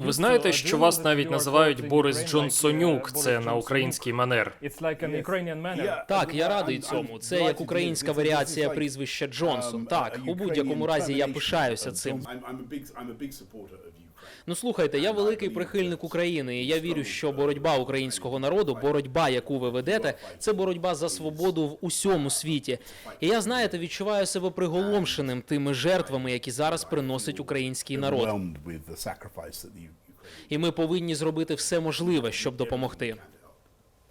Ви знаєте, що вас навіть називають Борис Джонсонюк. Це на український манер. Так, я радий цьому. Це як українська варіація прізвища Джонсон. Так, у будь-якому разі я пишаюся цим. Ну слухайте, я великий прихильник України, і я вірю, що боротьба українського народу, боротьба, яку ви ведете, це боротьба за свободу в усьому світі. І я знаєте, відчуваю себе приголомшеним тими жертвами, які зараз приносить український народ. І ми повинні зробити все можливе, щоб допомогти.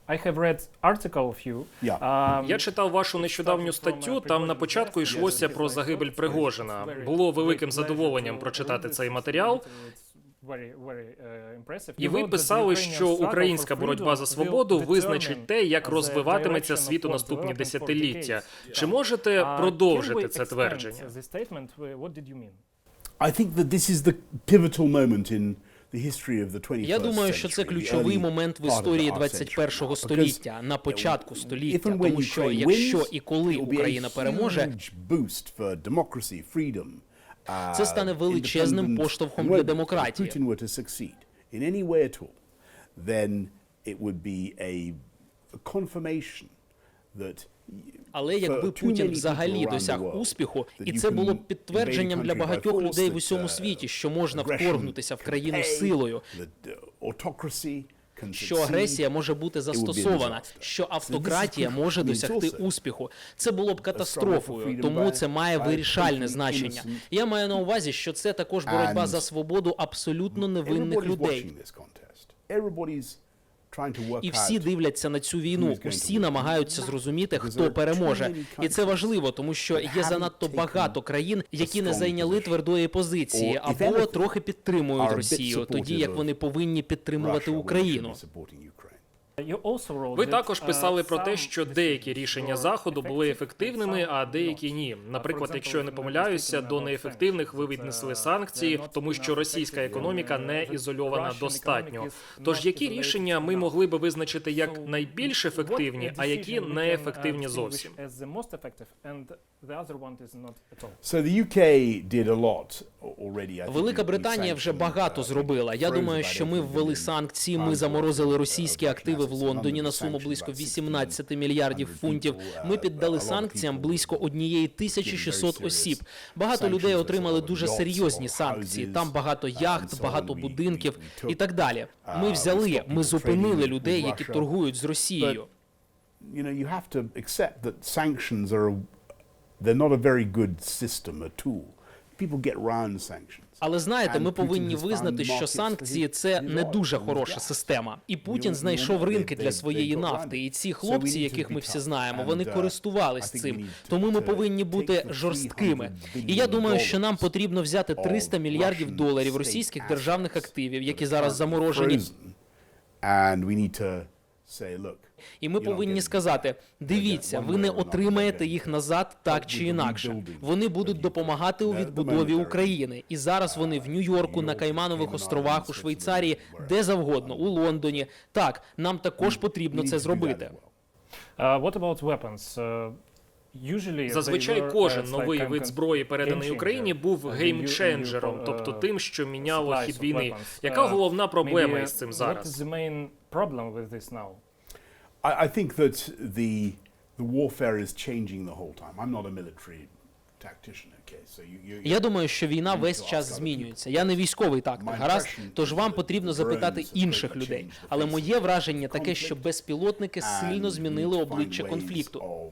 I have read article of you. Yeah. Um, Я читав вашу нещодавню статтю. Там на початку йшлося про загибель Пригожина. Було великим задоволенням прочитати цей матеріал. very, very, impressive. І ви писали, що українська боротьба за свободу визначить те, як розвиватиметься світ у наступні десятиліття. Чи можете продовжити це твердження? this statement? What did you mean? I think that this is the pivotal moment in the history of the 21st Я думаю, що це ключовий момент в історії our 21-го century. століття, на початку uh, століття, тому що якщо і коли Україна переможе, uh, Це стане величезним поштовхом для демократії. Then it would be a confirmation that Але якби Путін взагалі досяг успіху, і це було б підтвердженням для багатьох людей в усьому світі, що можна вторгнутися в країну силою, що агресія може бути застосована, що автократія може досягти успіху. Це було б катастрофою, тому це має вирішальне значення. Я маю на увазі, що це також боротьба за свободу абсолютно невинних людей. І всі дивляться на цю війну. Усі намагаються зрозуміти, хто переможе, і це важливо, тому що є занадто багато країн, які не зайняли твердої позиції або трохи підтримують Росію, тоді як вони повинні підтримувати Україну. Ви також uh, писали про те, що деякі рішення заходу були ефективними, а деякі Uh, ні. Наприклад, якщо я не помиляюся, до неефективних ви віднесли санкції, тому що російська економіка не ізольована достатньо. Тож які рішення ми могли би визначити як найбільш ефективні, а які неефективні зовсім? I think Велика Британія вже багато uh, зробила. Я думаю, що ми ввели санкції. Ми заморозили російські uh, активи в Лондоні на суму близько about 18 мільярдів фунтів. Ми uh, піддали of санкціям близько однієї тисячі 600 осіб. Багато людей отримали дуже серйозні санкції. Там багато яхт, багато будинків і так далі. Ми взяли, ми зупинили людей, які торгують з Росією. They're not a very good system, a tool. People get around sanctions. Але знаєте, ми повинні визнати, що санкції це не дуже хороша система. І Путін знайшов ринки для своєї нафти. І ці хлопці, яких ми всі знаємо, вони uh, користувались цим. Тому ми повинні бути жорсткими. І я думаю, що нам потрібно взяти 300 мільярдів доларів російських державних активів, які зараз заморожені. І ми повинні сказати: дивіться, ви не отримаєте їх назад так чи інакше. Вони будуть допомагати у відбудові України. І зараз вони в Нью-Йорку, на Кайманових островах, у Швейцарії, де завгодно, у Лондоні. Так, нам також потрібно це зробити. Uh, what about weapons? Uh, Зазвичай кожен uh, новий вид зброї, переданий Україні, був Uh, геймченджером, uh, тобто тим, що міняло хід війни. Яка Uh, головна проблема із цим зараз? I, I think that the the warfare is changing the whole time. I'm not a military tactician, okay? So you, you Я думаю, що війна весь час змінюється. Я не військовий тактик, гаразд. Тож вам потрібно запитати інших людей. Але моє враження таке, що безпілотники сильно змінили обличчя конфлікту.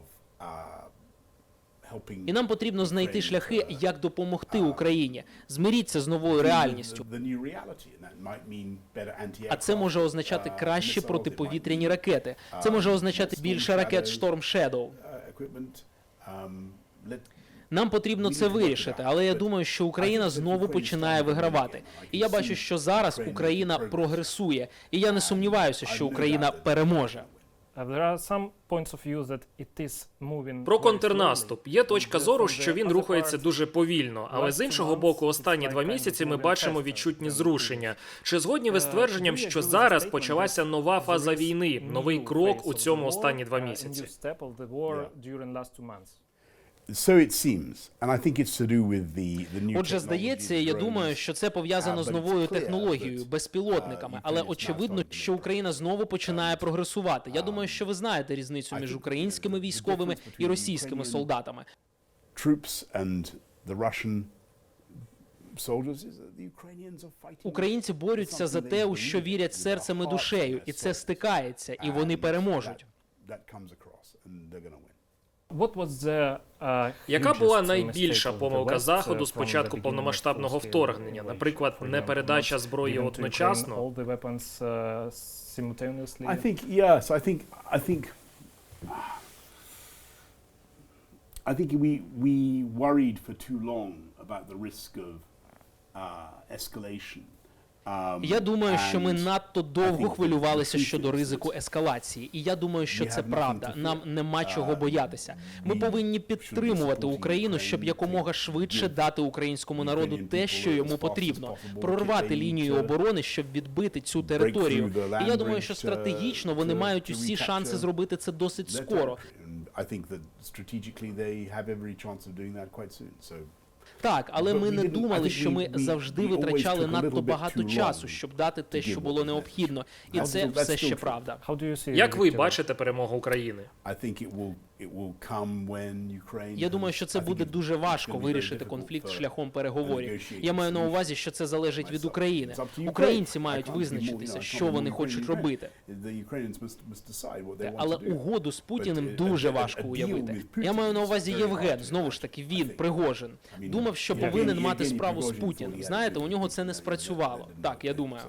І нам потрібно знайти шляхи, як допомогти Україні. Змиріться з новою реальністю. А це може означати кращі протиповітряні ракети. Це може означати більше ракет Storm Shadow. Нам потрібно це вирішити, але я думаю, що Україна знову починає вигравати. І я бачу, що зараз Україна прогресує, і я не сумніваюся, що Україна переможе. Moving Про контрнаступ є точка зору, що він рухається дуже повільно. Але з іншого боку, останні два місяці ми бачимо відчутні зрушення. Чи згодні ви з твердженням, що зараз почалася нова фаза війни, новий крок у цьому останні два місяці? Отже, здається, я думаю, що це пов'язано з Ah, it's новою технологією, безпілотниками. Але очевидно, що Україна знову починає прогресувати. Я думаю, що ви знаєте різницю між українськими військовими і російськими солдатами. Українці борються за те, у що вірять серцем і душею, і це стикається, і вони переможуть. Яка була найбільша помилка uh, Заходу з початку повномасштабного вторгнення? Наприклад, не передача зброї одночасно? All the weapons, uh, simultaneously? I think yes. I think I think I think we we worried for too long about the risk of uh, escalation. Um, Я думаю, що ми надто довго хвилювалися щодо ризику ескалації, і я думаю, що це правда. Нам нема чого Uh, боятися. Ми повинні підтримувати Україну, щоб якомога швидше дати українському народу те, що йому потрібно, прорвати лінію оборони, щоб відбити цю територію. І я думаю, що uh, стратегічно вони мають усі шанси зробити це досить скоро. I think that strategically they have every chance of doing that quite soon. So Так, але ми не думали, що ми завжди витрачали надто багато часу, щоб дати те, що було необхідно. І це все ще правда. Як ви бачите перемогу України? Я думаю, що це буде дуже важко вирішити конфлікт шляхом переговорів. Я маю на увазі, що це залежить від. України. Українці мають визначитися, що вони хочуть робити. Але угоду з Путіним uh, дуже важко уявити. Я маю на увазі Євген. Знову ж таки, він. Пригожин. Думав, що повинен мати справу з Путіним. Знаєте, у нього це не спрацювало. Так, я думаю.